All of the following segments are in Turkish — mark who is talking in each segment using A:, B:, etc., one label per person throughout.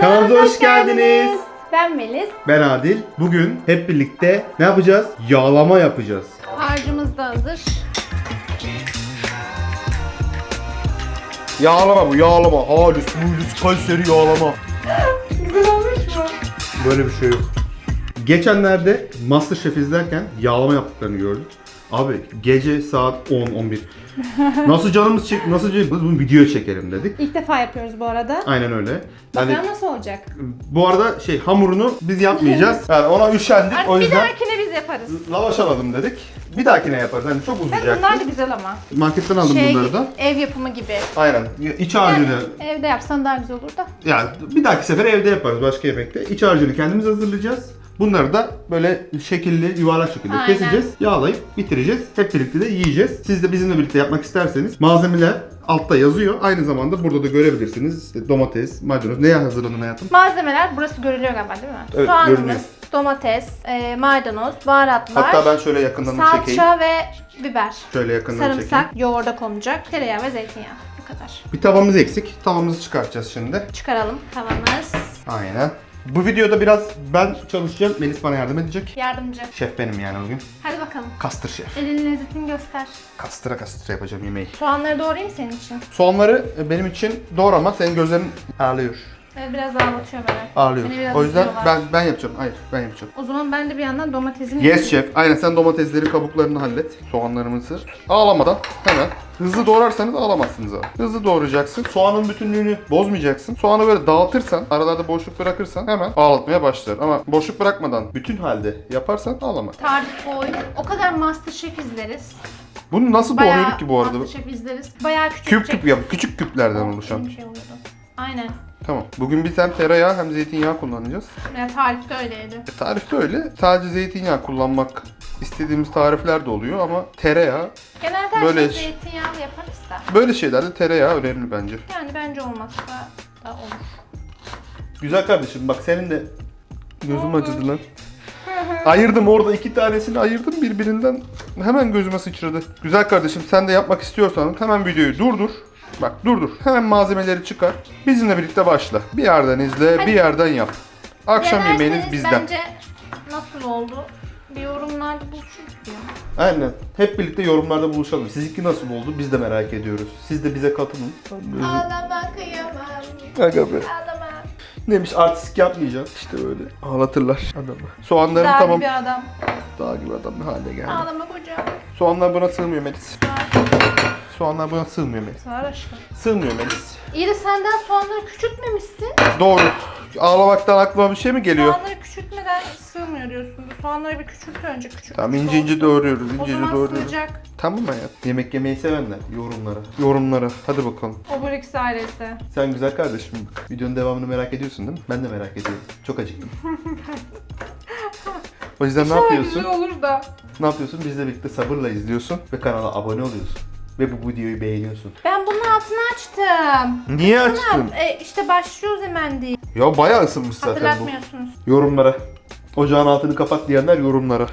A: Kanalımıza hoş geldiniz.
B: Ben Melis.
A: Ben Adil. Bugün hep birlikte ne yapacağız? Yağlama yapacağız.
B: Harcımız da hazır.
A: Yağlama bu yağlama. Halis, mulis, Kayseri yağlama.
B: Güzel olmuş mu?
A: Böyle bir şey yok. Geçenlerde Masterchef izlerken yağlama yaptıklarını gördük. Abi gece saat 10-11. Nasıl canımız çek, nasıl canımız bunu video çekelim dedik.
B: İlk defa yapıyoruz bu arada.
A: Aynen öyle. Yani
B: Bakalım nasıl olacak?
A: bu arada şey hamurunu biz yapmayacağız. Yani ona üşendik.
B: Artık
A: o
B: bir
A: yüzden
B: dahakine biz yaparız.
A: lavaş alalım dedik. Bir dahakine yaparız. Yani çok
B: Bak
A: uzayacak.
B: bunlar da güzel ama.
A: Marketten aldım
B: Şey,
A: bunları da.
B: ev yapımı gibi.
A: Aynen. İç harcını
B: Evde yapsan daha güzel olur da.
A: yani bir dahaki sefer evde yaparız başka yemekte. İç harcını kendimiz hazırlayacağız. Bunları da böyle şekilli, yuvarlak şekilde
B: Aynen.
A: keseceğiz, yağlayıp bitireceğiz. Hep birlikte de yiyeceğiz. Siz de bizimle birlikte yapmak isterseniz malzemeler altta yazıyor. Aynı zamanda burada da görebilirsiniz. İşte domates, maydanoz. Neye hazırladın hayatım?
B: Malzemeler burası görülüyor galiba değil mi?
A: Evet,
B: Soğanımız,
A: görünüyor.
B: domates, e, maydanoz, baharatlar,
A: Hatta ben şöyle yakından çekeyim.
B: salça ve biber.
A: Şöyle yakından çekeyim.
B: Sarımsak yoğurda konacak. Tereyağı ve zeytinyağı. Bu kadar.
A: Bir tavamız eksik. Tavamızı çıkartacağız şimdi.
B: Çıkaralım tavamız.
A: Aynen. Bu videoda biraz ben çalışacağım. Melis bana yardım edecek.
B: Yardımcı.
A: Şef benim yani bugün.
B: Hadi bakalım.
A: Kastır şef.
B: Elinin lezzetini göster.
A: Kastıra kastıra yapacağım yemeği.
B: Soğanları doğrayayım senin için.
A: Soğanları benim için doğrama. Senin gözlerin ağlıyor.
B: Evet biraz.
A: Ağlıyor.
B: Beni biraz
A: O yüzden
B: üzüyorlar.
A: ben ben yapacağım. Hayır, ben yapacağım.
B: O zaman ben de bir yandan domatesimi
A: Yes şef. Aynen sen domatesleri kabuklarını hallet. Soğanlarımızı. Ağlamadan hemen. Hızlı doğrarsanız ağlamazsınız abi. Hızlı doğrayacaksın. Soğanın bütünlüğünü bozmayacaksın. Soğanı böyle dağıtırsan, aralarda boşluk bırakırsan hemen ağlatmaya başlar. Ama boşluk bırakmadan bütün halde yaparsan ağlama.
B: tarif koy. O kadar Masterchef izleriz.
A: Bunu nasıl
B: Bayağı
A: doğruyorduk ki bu arada?
B: Masterchef izleriz. Bayağı küçük
A: Küp küp yap. Küçük küplerden oluşan.
B: Bir şey oluyordu. Aynen.
A: Tamam. Bugün biz hem tereyağı hem zeytinyağı kullanacağız.
B: Yani tarifte öyleydi.
A: E, tarifte öyle. Sadece zeytinyağı kullanmak istediğimiz tarifler de oluyor ama tereyağı
B: Genelde her
A: Böyle-
B: şey zeytinyağlı yaparız da.
A: böyle şeylerde tereyağı önemli bence.
B: Yani bence olmazsa da olur.
A: Güzel kardeşim bak senin de gözüm acıdı lan. Ayırdım orada iki tanesini ayırdım birbirinden hemen gözüme sıçradı. Güzel kardeşim sen de yapmak istiyorsan hemen videoyu durdur. Bak durdur. Hemen malzemeleri çıkar. Bizimle birlikte başla. Bir yerden izle,
B: Hadi.
A: bir yerden yap. Akşam
B: Denerseniz
A: yemeğiniz bizden.
B: Bence nasıl oldu? Bir yorumlarda buluşuruz ya.
A: Aynen. Hep birlikte yorumlarda buluşalım. Sizinki nasıl oldu? Biz de merak ediyoruz. Siz de bize katılın.
B: Ağlama kıyamam.
A: Aga be.
B: Ağlama.
A: Neymiş artistik yapmayacağım. İşte böyle ağlatırlar adamı. Soğanlarım
B: Daha
A: tamam.
B: bir adam.
A: Dağ gibi adam ne hale geldi.
B: Ağlama kocam.
A: Soğanlar buna sığmıyor Melis. Soğanlar buna sığmıyor Melis.
B: Sağır aşkım.
A: Sığmıyor Melis.
B: İyi de senden soğanları küçültmemişsin.
A: Doğru. Ağlamaktan aklıma bir şey mi geliyor?
B: Soğanları küçültmeden sığmıyor diyorsun. Soğanları bir küçült önce küçük.
A: Tamam
B: küçük
A: ince ince
B: olsun.
A: doğruyoruz.
B: O
A: ince ince
B: zaman
A: doğruyoruz.
B: sığacak.
A: Tamam hayat. Yemek yemeyi sevenler yorumlara. Yorumlara. Hadi bakalım.
B: Obelix ailesi.
A: Sen güzel kardeşim. Videonun devamını merak ediyorsun değil mi? Ben de merak ediyorum. Çok acıktım. o yüzden ne
B: İnşallah
A: yapıyorsun?
B: güzel olur da.
A: Ne yapıyorsun? Bizle birlikte sabırla izliyorsun ve kanala abone oluyorsun. Ve bu videoyu beğeniyorsun.
B: Ben bunun altını açtım.
A: Niye açtın?
B: E, işte başlıyoruz hemen diye.
A: Ya bayağı ısınmış zaten bu.
B: Hatırlatmıyorsunuz.
A: Yorumlara. Ocağın altını kapat diyenler yorumlara.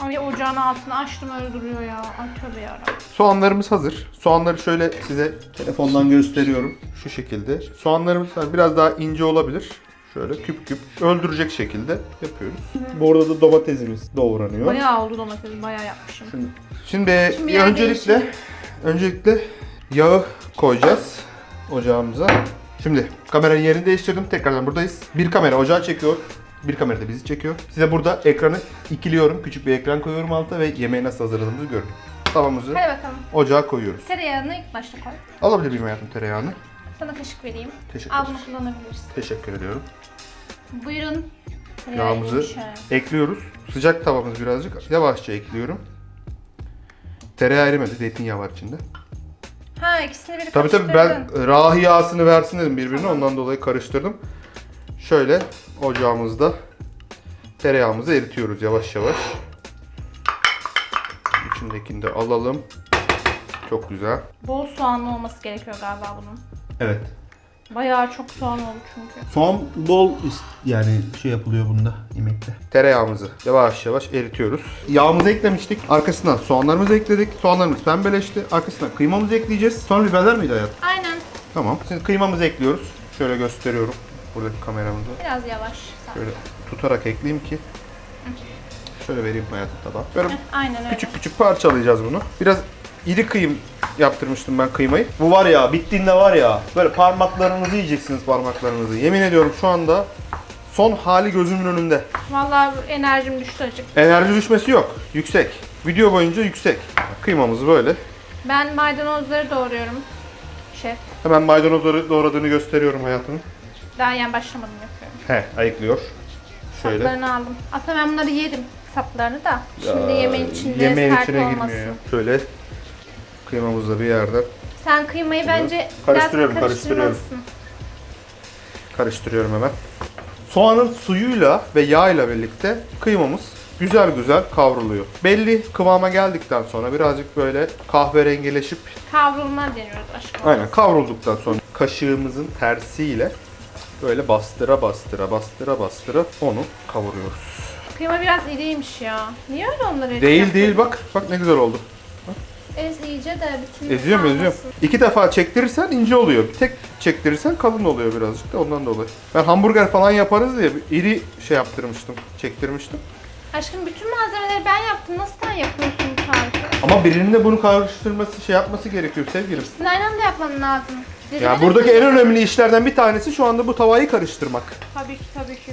B: Ay ocağın altını açtım öyle duruyor ya. Ay tövbe yarabbim.
A: Soğanlarımız hazır. Soğanları şöyle size telefondan gösteriyorum. Şu şekilde. Soğanlarımız var. Biraz daha ince olabilir. Şöyle küp küp öldürecek şekilde yapıyoruz. Bu arada da domatesimiz doğranıyor.
B: Bayağı oldu domates. Bayağı yapmışım.
A: Şimdi, şimdi,
B: Şimdi yer
A: öncelikle
B: değiştirelim.
A: öncelikle yağı koyacağız ocağımıza. Şimdi kameranın yerini değiştirdim. Tekrardan buradayız. Bir kamera ocağı çekiyor. Bir kamera da bizi çekiyor. Size burada ekranı ikiliyorum. Küçük bir ekran koyuyorum alta ve yemeği nasıl hazırladığımızı görün. Tavamızı
B: Hadi bakalım.
A: ocağa koyuyoruz.
B: Tereyağını ilk başta koy.
A: Alabilir miyim hayatım tereyağını?
B: Sana kaşık vereyim.
A: Teşekkür
B: Al
A: ederim.
B: bunu kullanabilirsin.
A: Teşekkür ediyorum.
B: Buyurun. Tereyağı
A: Yağımızı
B: ha.
A: ekliyoruz. Sıcak tavamız birazcık. Yavaşça ekliyorum. Tereyağı erimedi. Zeytinyağı var içinde.
B: Ha ikisini bir
A: Tabii tabii ben rahi yağsını versin dedim birbirine. Ondan dolayı karıştırdım. Şöyle ocağımızda tereyağımızı eritiyoruz yavaş yavaş. İçindekini de alalım. Çok güzel.
B: Bol soğanlı olması gerekiyor galiba bunun.
A: Evet.
B: Bayağı çok soğan oldu çünkü.
A: Soğan bol yani şey yapılıyor bunda yemekte. Tereyağımızı yavaş yavaş eritiyoruz. Yağımızı eklemiştik. Arkasından soğanlarımızı ekledik. Soğanlarımız pembeleşti. Arkasından kıymamızı ekleyeceğiz. Sonra biberler miydi hayat?
B: Aynen.
A: Tamam. Şimdi kıymamızı ekliyoruz. Şöyle gösteriyorum. buradaki kameramızı.
B: Biraz yavaş. sen.
A: Şöyle tutarak ekleyeyim ki. Şöyle vereyim hayatım tabağa. Böyle
B: Aynen öyle.
A: küçük küçük parçalayacağız bunu. Biraz iri kıyım yaptırmıştım ben kıymayı. Bu var ya bittiğinde var ya böyle parmaklarınızı yiyeceksiniz parmaklarınızı. Yemin ediyorum şu anda son hali gözümün önünde.
B: Vallahi enerjim düştü açık.
A: Enerji düşmesi yok. Yüksek. Video boyunca yüksek. Kıymamızı böyle.
B: Ben maydanozları doğruyorum. Şef.
A: Hemen maydanozları doğradığını gösteriyorum hayatım.
B: Daha yani başlamadım yapıyorum.
A: He ayıklıyor. Şöyle.
B: Saplarını aldım. Aslında ben bunları yedim. Saplarını da. Şimdi yemeğin içinde
A: Yemeğin
B: sert
A: içine
B: olmasın.
A: girmiyor. Şöyle kıymamızı bir yerden
B: Sen kıymayı bence
A: Karıştırıyorum,
B: biraz
A: karıştırıyorum.
B: karıştırmalısın.
A: karıştırıyorum hemen. Soğanın suyuyla ve yağıyla birlikte kıymamız güzel güzel kavruluyor. Belli kıvama geldikten sonra birazcık böyle kahverengileşip
B: Kavrulma deniyoruz aşkım.
A: aynen kavrulduktan sonra kaşığımızın tersiyle böyle bastıra bastıra bastıra bastıra onu kavuruyoruz.
B: Kıyma biraz iriymiş ya. Niye öyle onları
A: Değil
B: yapıyorsun?
A: değil bak bak ne güzel oldu.
B: Ez iyice de bütün
A: Eziyorum eziyorum. İki defa çektirirsen ince oluyor. Bir tek çektirirsen kalın oluyor birazcık da ondan dolayı. Ben hamburger falan yaparız diye bir iri şey yaptırmıştım, çektirmiştim.
B: Aşkım bütün malzemeleri ben yaptım. Nasıl sen yapıyorsun bu tarifi?
A: Ama birinin de bunu karıştırması, şey yapması gerekiyor sevgilim.
B: Sizin aynı anda yapman lazım. Dedim
A: ya, buradaki en önemli işlerden bir tanesi şu anda bu tavayı karıştırmak.
B: Tabii ki tabii ki.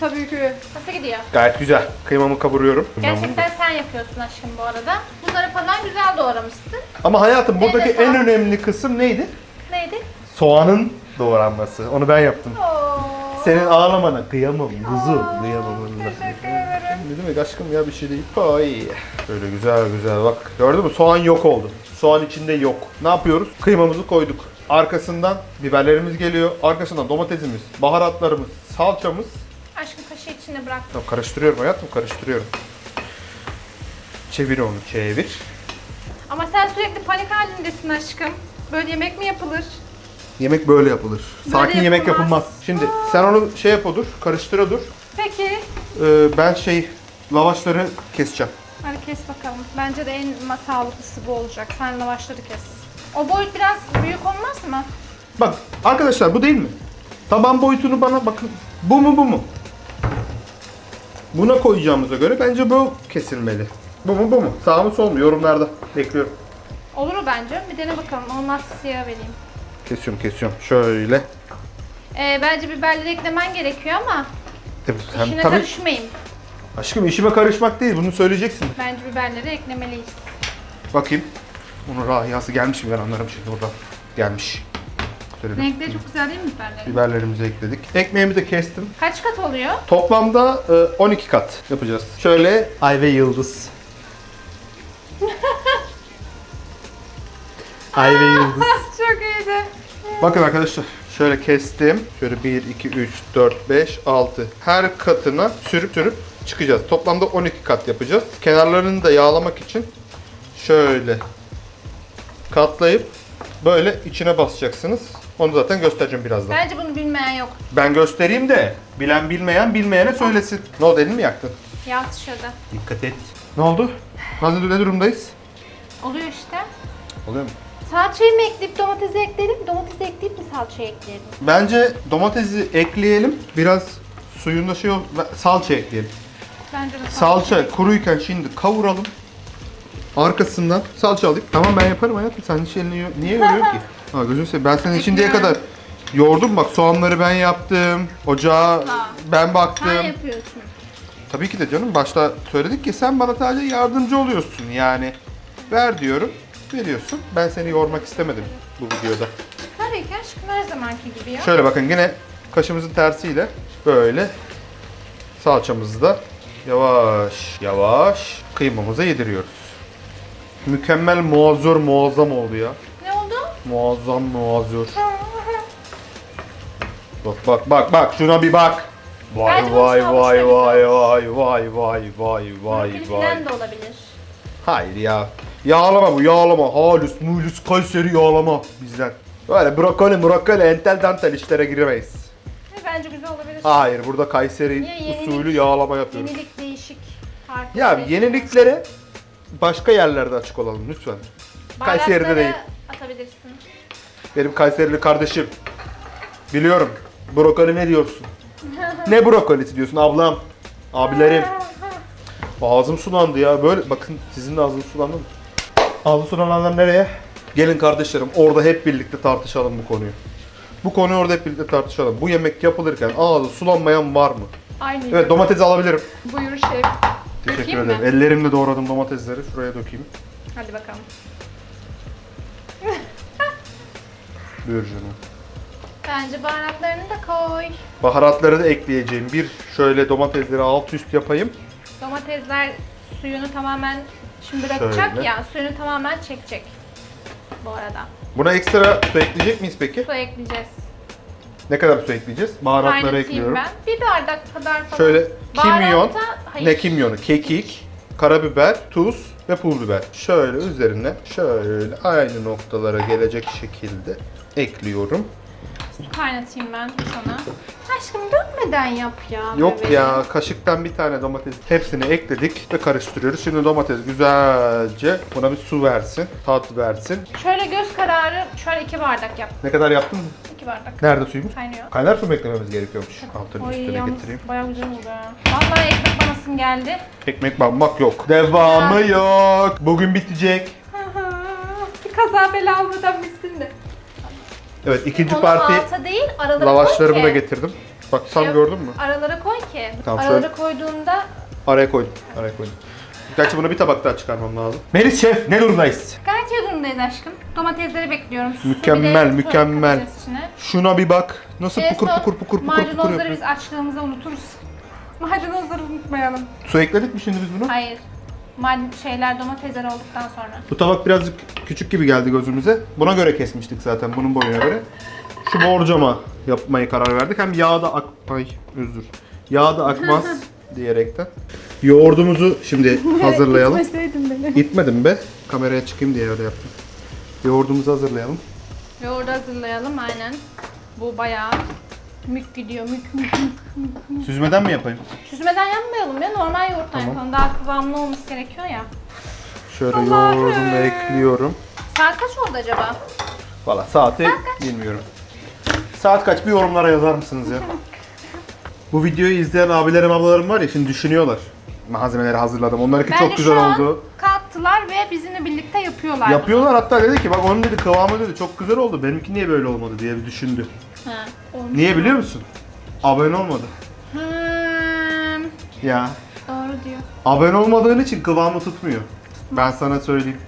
B: Tabii ki. Nasıl gidiyor?
A: Gayet güzel. Kıymamı kavuruyorum.
B: Gerçekten sen yapıyorsun aşkım bu arada. Bunları falan güzel doğramışsın.
A: Ama hayatım buradaki
B: Eline
A: en önemli kısım neydi?
B: Neydi?
A: Soğanın doğranması. Onu ben yaptım.
B: Oo.
A: Senin ağlamana kıyamam kuzum. Kıyamam onunla.
B: Teşekkür ederim.
A: Ne demek aşkım ya bir şey değil. Ay. Böyle güzel güzel bak. Gördün mü? Soğan yok oldu. Soğan içinde yok. Ne yapıyoruz? Kıymamızı koyduk. Arkasından biberlerimiz geliyor. Arkasından domatesimiz, baharatlarımız, salçamız.
B: Aşkım kaşığı içinde bırak.
A: Tamam, karıştırıyorum hayatım karıştırıyorum. Çevir onu çevir.
B: Ama sen sürekli panik halindesin aşkım. Böyle yemek mi yapılır?
A: Yemek böyle yapılır. Sakin yemek
B: yapılmaz.
A: yapılmaz. Şimdi sen onu şey yap odur, karıştıra dur.
B: Peki.
A: Ee, ben şey lavaşları keseceğim.
B: Hadi kes bakalım. Bence de en sağlıklısı bu olacak. Sen lavaşları kes. O boyut biraz büyük olmaz mı?
A: Bak arkadaşlar bu değil mi? Taban boyutunu bana bakın. Bu mu bu mu? Buna koyacağımıza göre bence bu kesilmeli. Bu mu bu mu? Sağ mı sol mu? Yorumlarda bekliyorum.
B: Olur o bence. Bir dene bakalım. Olmaz siyah vereyim.
A: Kesiyorum kesiyorum. Şöyle.
B: Ee, bence biberleri eklemen gerekiyor ama
A: Evet, hem
B: işine
A: tabii
B: karışmayayım.
A: aşkım işime karışmak değil. Bunu söyleyeceksin.
B: Bence biberleri eklemeliyiz.
A: Bakayım. Onun rahiyası gelmiş mi ben anlarım şimdi buradan. Gelmiş. Şöyle
B: Renkleri çok güzel değil mi biberlerin?
A: biberlerimizi ekledik. Ekmeğimi de kestim.
B: Kaç kat oluyor?
A: Toplamda e, 12 kat yapacağız. Şöyle ay ve yıldız. ay ve yıldız.
B: çok iyiydi.
A: Bakın arkadaşlar şöyle kestim. Şöyle 1, 2, 3, 4, 5, 6. Her katına sürüp sürüp çıkacağız. Toplamda 12 kat yapacağız. Kenarlarını da yağlamak için şöyle katlayıp böyle içine basacaksınız. Onu zaten göstereceğim birazdan.
B: Bence bunu bilmeyen yok.
A: Ben göstereyim de bilen bilmeyen bilmeyene söylesin. Ne oldu elini mi yaktın?
B: Yağ sıçradı.
A: Dikkat et. Ne oldu? Hazır ne durumdayız?
B: Oluyor işte.
A: Oluyor mu?
B: Salçayı mı ekleyip domatesi ekleyelim? Domatesi ekleyip mi salçayı ekleyelim?
A: Bence domatesi ekleyelim. Biraz suyunda şey ol... Salça ekleyelim.
B: Bence de
A: Salça kuruyken şimdi kavuralım. Arkasından salça alayım. Tamam ben yaparım hayatım. Sen hiç elini yo- niye yoruyorsun ki? Ha gözünü seveyim. Ben senin şimdiye kadar yordum bak soğanları ben yaptım. Ocağa ben baktım.
B: Sen yapıyorsun.
A: Tabii ki de canım. Başta söyledik ki sen bana sadece yardımcı oluyorsun yani. Ver diyorum. Veriyorsun. Ben seni yormak istemedim bu videoda.
B: Ki aşkım her zamanki gibi ya.
A: Şöyle bakın yine kaşımızın tersiyle böyle salçamızı da yavaş yavaş kıymamıza yediriyoruz. Mükemmel muazzur muazzam oldu ya. Muazzam muazzur. Bak bak bak bak şuna bir bak. Vay vay vay vay vay vay vay vay vay vay.
B: falan da olabilir.
A: Hayır ya. Yağlama bu yağlama. Halüs mulüs Kayseri yağlama bizden. Böyle brokoli brokoli entel dantel işlere giremeyiz.
B: Ve bence güzel olabilir.
A: Hayır burada Kayseri?
B: Yenilik.
A: usulü yağlama yapıyoruz.
B: Yenilik değişik. Farklı
A: Ya
B: bir şey.
A: yeniliklere başka yerlerde açık olalım lütfen. Kayseri'de
B: Baharatları
A: değil.
B: Atabilirsin.
A: Benim Kayserili kardeşim. Biliyorum. Brokoli ne diyorsun? ne brokolisi diyorsun ablam? Abilerim. Ağzım sulandı ya. Böyle bakın sizin de ağzınız sulandı mı? Ağzı sulananlar nereye? Gelin kardeşlerim orada hep birlikte tartışalım bu konuyu. Bu konuyu orada hep birlikte tartışalım. Bu yemek yapılırken ağzı sulanmayan var mı?
B: Aynı.
A: Evet domatesi alabilirim.
B: Buyur şef.
A: Teşekkür
B: Dökeyim
A: ederim.
B: mi?
A: Ellerimle doğradım domatesleri. Şuraya dökeyim.
B: Hadi bakalım.
A: Canım.
B: Bence baharatlarını da koy.
A: Baharatları da ekleyeceğim. Bir şöyle domatesleri alt üst yapayım.
B: Domatesler suyunu tamamen şimdi bırakacak
A: Şöyle.
B: ya suyunu tamamen çekecek. Bu arada.
A: Buna ekstra su ekleyecek miyiz peki?
B: Su ekleyeceğiz.
A: Ne kadar su ekleyeceğiz? Baharatları
B: Kaynatayım
A: ekliyorum.
B: ben. Bir bardak kadar falan.
A: Şöyle kimyon,
B: Baharata- hayır.
A: ne kimyonu? Kekik, karabiber, tuz ve pul biber. Şöyle üzerine şöyle aynı noktalara gelecek şekilde ekliyorum.
B: Su kaynatayım ben sana. Aşkım dökmeden yap ya.
A: Yok
B: bebeğim.
A: ya kaşıktan bir tane domates hepsini ekledik ve karıştırıyoruz. Şimdi domates güzelce buna bir su versin, tat versin.
B: Şöyle göz kararı şöyle iki bardak yap.
A: Ne kadar yaptın?
B: İki bardak.
A: Nerede suyumuz?
B: Kaynıyor.
A: Kaynar su mu eklememiz gerekiyormuş? Altını
B: Oy
A: üstüne
B: yalnız
A: getireyim.
B: bayağı güzel oldu ha. Vallahi ekmek banasım geldi.
A: Ekmek banmak yok. Devamı yok. Bugün bitecek.
B: bir kaza bela almadan de.
A: Evet ikinci
B: Onu
A: parti
B: alta değil aralara
A: lavaşlarımı
B: koy
A: da
B: ki.
A: getirdim. Bak tam
B: Yok,
A: gördün mü?
B: Aralara koy ki.
A: Tamam,
B: aralara
A: şöyle.
B: koyduğunda
A: Araya koydum. Araya koydum. Gerçi bunu bir tabak daha çıkarmam lazım. Melis Şef ne durumdayız?
B: gayet iyi durumdayız aşkım. Domatesleri bekliyorum. Su
A: Mükemmel, mükemmel.
B: katacağız içine.
A: Şuna bir bak. Nasıl
B: En
A: pukur
B: son
A: pukur pukur pukur pukur
B: Maydanozları
A: yapıyor.
B: biz açlığımızda unuturuz. Maydanozları unutmayalım.
A: Su ekledik mi şimdi biz bunu?
B: Hayır. Şeyler domatesler olduktan sonra.
A: Bu tabak birazcık küçük gibi geldi gözümüze. Buna göre kesmiştik zaten bunun boyuna göre. Şu borcama yapmayı karar verdik. Hem yağ da ak... Ay özür. Yağ da akmaz diyerekten. Yoğurdumuzu şimdi hazırlayalım.
B: Gitmeseydin beni.
A: Gitmedim be. Kameraya çıkayım diye öyle yaptım. Yoğurdumuzu hazırlayalım.
B: Yoğurdu hazırlayalım aynen. Bu bayağı mük gidiyor mük mük mük.
A: Süzmeden mi yapayım?
B: Süzmeden yapmayalım ya normal yoğurttan
A: Tamam.
B: yapalım. Daha kıvamlı olması gerekiyor ya.
A: Şöyle
B: Allah'ım.
A: ekliyorum.
B: Saat kaç oldu acaba?
A: Valla saati bilmiyorum. Saat kaç bir yorumlara yazar mısınız ya? Bu videoyu izleyen abilerim ablalarım var ya şimdi düşünüyorlar. Malzemeleri hazırladım. Onlarınki
B: Bence
A: çok güzel
B: şu an
A: oldu.
B: kalktılar ve bizimle birlikte yapıyorlar.
A: Yapıyorlar hatta dedi ki bak onun dedi kıvamı dedi çok güzel oldu. Benimki niye böyle olmadı diye bir düşündü.
B: Ha, olmuş.
A: Niye biliyor musun? Abone olmadı.
B: Hmm,
A: Ya.
B: doğru diyor.
A: Abone olmadığın için kıvamı tutmuyor. Ben sana söyleyeyim.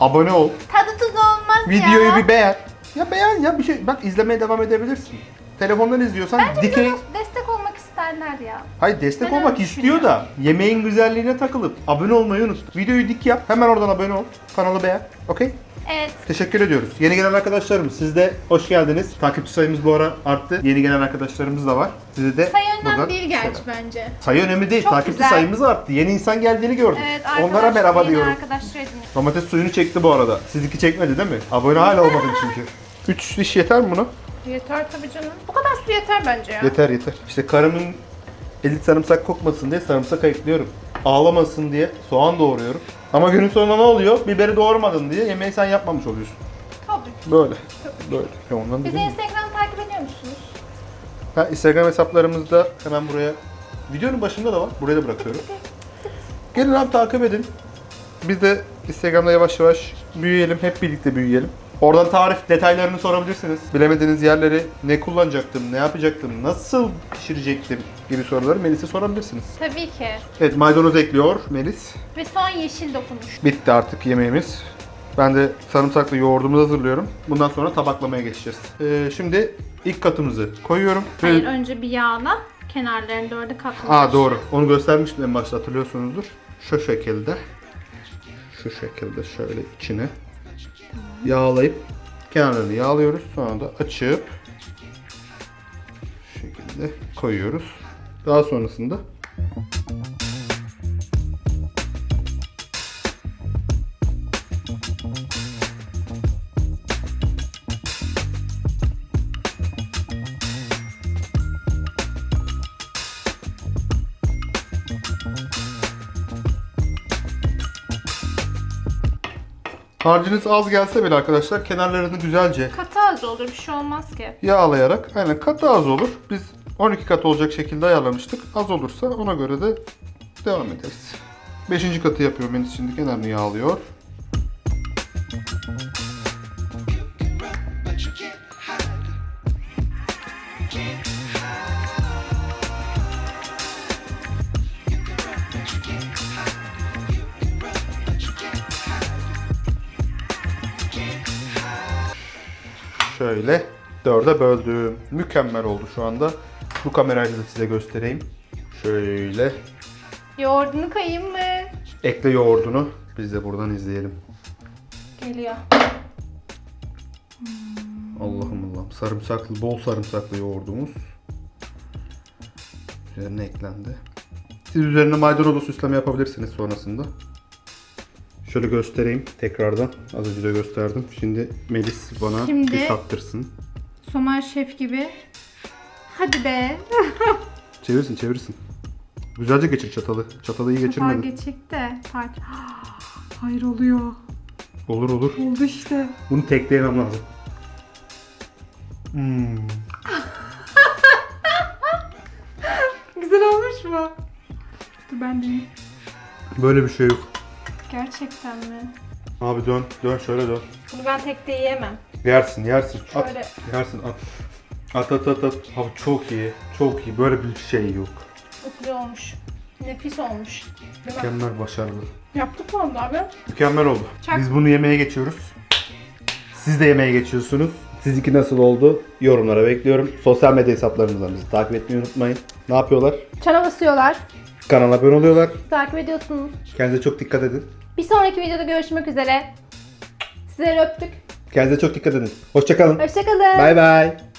A: Abone ol.
B: Tadı tuzu olmaz
A: Videoyu
B: ya.
A: bir beğen. Ya beğen ya bir şey. Bak izlemeye devam edebilirsin. Telefondan izliyorsan
B: Bence
A: dikey...
B: bize destek olmak isterler ya.
A: Hayır destek
B: Ben öyle
A: olmak istiyor da yemeğin güzelliğine takılıp abone olmayı unut. Videoyu dik yap. Hemen oradan abone ol. Kanalı beğen. Okey?
B: Evet.
A: Teşekkür ediyoruz. Yeni gelen arkadaşlarım siz de hoş geldiniz. Takipçi sayımız bu ara arttı. Yeni gelen arkadaşlarımız da var. Size de
B: Sayı önemli
A: buradan
B: değil gerçi
A: selam.
B: bence.
A: Sayı önemli değil.
B: Çok
A: Takipçi
B: güzel.
A: sayımız arttı. Yeni insan geldiğini gördük.
B: Evet
A: Onlara
B: arkadaş,
A: merhaba
B: yeni
A: diyorum.
B: arkadaşlar edin.
A: Domates suyunu çekti bu arada. Sizinki çekmedi değil mi? Abone hala olmadın çünkü. 3 diş yeter mi buna?
B: Yeter tabii canım. Bu kadar su yeter bence ya.
A: Yeter yeter. İşte karımın eli sarımsak kokmasın diye sarımsak ayıklıyorum. Ağlamasın diye soğan doğruyorum. Ama günün sonunda ne oluyor? Biberi doğramadın diye yemeği sen yapmamış oluyorsun.
B: Tabii.
A: Böyle. Böyle. Ya ondan
B: Bizi
A: değil mi?
B: Instagram takip ediyor musunuz?
A: Ha, Instagram hesaplarımızda hemen buraya videonun başında da var. Buraya da bırakıyorum. Gelin abi takip edin. Biz de Instagram'da yavaş yavaş büyüyelim. Hep birlikte büyüyelim. Oradan tarif detaylarını sorabilirsiniz. Bilemediğiniz yerleri ne kullanacaktım, ne yapacaktım, nasıl pişirecektim gibi soruları Melis'e sorabilirsiniz.
B: Tabii ki.
A: Evet maydanoz ekliyor Melis.
B: Ve son yeşil dokunuş.
A: Bitti artık yemeğimiz. Ben de sarımsaklı yoğurdumuzu hazırlıyorum. Bundan sonra tabaklamaya geçeceğiz. Ee, şimdi ilk katımızı koyuyorum.
B: Hayır önce bir yağla kenarlarını dörde katlamış.
A: Aa doğru. Onu göstermiştim en başta hatırlıyorsunuzdur. Şu şekilde. Şu şekilde şöyle içine yağlayıp kenarlarını yağlıyoruz. Sonra da açıp şu şekilde koyuyoruz. Daha sonrasında Harcınız az gelse bile arkadaşlar kenarlarını güzelce
B: Katı az olur bir şey olmaz ki.
A: yağlayarak aynen katı az olur. Biz 12 kat olacak şekilde ayarlamıştık. Az olursa ona göre de devam ederiz. 5. katı yapıyorum ben şimdi kenarını yağlıyor. Şöyle dörde böldüm. Mükemmel oldu şu anda. Bu kamerayla da size göstereyim. Şöyle
B: Yoğurdunu kayayım mı?
A: ekle yoğurdunu. Biz de buradan izleyelim.
B: Geliyor.
A: Allah'ım Allah'ım. Sarımsaklı, bol sarımsaklı yoğurdumuz. Üzerine eklendi. Siz üzerine maydanozu süsleme yapabilirsiniz sonrasında. Şöyle göstereyim tekrardan. Az önce de gösterdim. Şimdi Melis bana
B: Şimdi-
A: bir tattırsın.
B: Somer Şef gibi. Hadi be.
A: Çevirsin çevirsin. Güzelce geçir çatalı. Çatalı iyi
B: Çatal
A: geçirmedin.
B: geçik de. Hayır oluyor.
A: Olur olur.
B: Oldu işte.
A: Bunu tekleyemem lazım. Hmm.
B: Güzel olmuş mu? Dur ben de
A: Böyle bir şey yok.
B: Gerçekten mi?
A: Abi dön, dön şöyle dön.
B: Bunu ben tek de yiyemem.
A: Yersin, yersin. At,
B: Şöyle.
A: yersin at. At at at at. Abi çok iyi, çok iyi. Böyle bir şey yok.
B: Uklu olmuş. Nefis olmuş. Değil mi?
A: Mükemmel başarılı.
B: Yaptık mı onu abi?
A: Mükemmel oldu.
B: Çak.
A: Biz bunu yemeye geçiyoruz. Siz de yemeğe geçiyorsunuz. Sizinki nasıl oldu? Yorumlara bekliyorum. Sosyal medya hesaplarımızdan bizi takip etmeyi unutmayın. Ne yapıyorlar?
B: Çana basıyorlar.
A: Kanala abone oluyorlar.
B: Takip ediyorsunuz.
A: Kendinize çok dikkat edin.
B: Bir sonraki videoda görüşmek üzere. Sizleri öptük.
A: Kendinize çok dikkat edin. Hoşçakalın.
B: Hoşçakalın.
A: Bay bay.